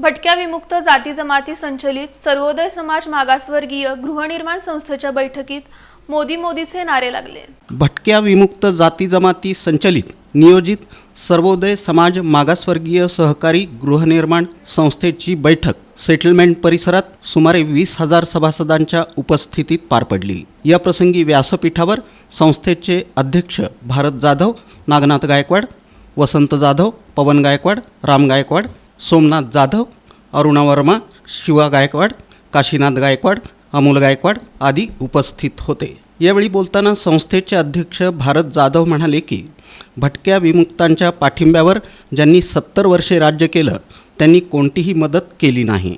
भटक्या विमुक्त जाती जमाती संचलित सर्वोदय समाज मागासवर्गीय गृहनिर्माण संस्थेच्या बैठकीत मोदी मोदीचे नारे लागले. भटक्या विमुक्त जाती जमाती संचलित नियोजित सर्वोदय समाज मागासवर्गीय सहकारी गृहनिर्माण संस्थेची बैठक सेटलमेंट परिसरात सुमारे वीस हजार सभासदांच्या उपस्थितीत पार पडली. या प्रसंगी व्यासपीठावर संस्थेचे अध्यक्ष भारत जाधव नागनाथ गायकवाड वसंत जाधव पवन गायकवाड राम गायकवाड सोमनाथ जाधव अरुणा वर्मा शिवा गायकवाड काशीनाथ गायकवाड अमोल गायकवाड आदी उपस्थित होते. यावेळी बोलताना संस्थेचे अध्यक्ष भारत जाधव म्हणाले की भटक्या विमुक्तांच्या पाठिंब्यावर ज्यांनी सत्तर वर्षे राज्य केलं त्यांनी कोणतीही मदत केली नाही.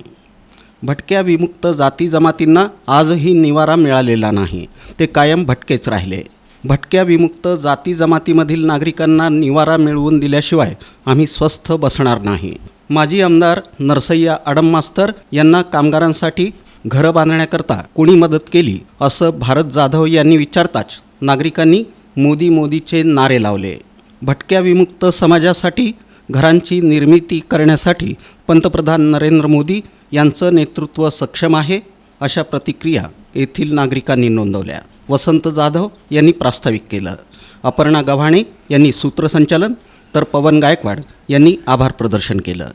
भटक्या विमुक्त जाती जमातींना आजही निवारा मिळालेला नाही. ते कायम भटकेच राहिले. भटक्या विमुक्त जाती जमातीमधील नागरिकांना निवारा मिळवून दिल्याशिवाय आम्ही स्वस्थ बसणार नाही. माजी आमदार नरसय्या अडम मास्तर यांना कामगारांसाठी घरं बांधण्याकरता कोणी मदत केली असं भारत जाधव यांनी विचारताच नागरिकांनी मोदी मोदीचे नारे लावले. भटक्या विमुक्त समाजासाठी घरांची निर्मिती करण्यासाठी पंतप्रधान नरेंद्र मोदी यांचं नेतृत्व सक्षम आहे अशा प्रतिक्रिया येथील नागरिकांनी नोंदवल्या. वसंत जाधव यांनी प्रास्ताविक केलं. अपर्णा गव्हाणे यांनी सूत्रसंचालन तर पवन गायकवाड यांनी आभार प्रदर्शन केलं.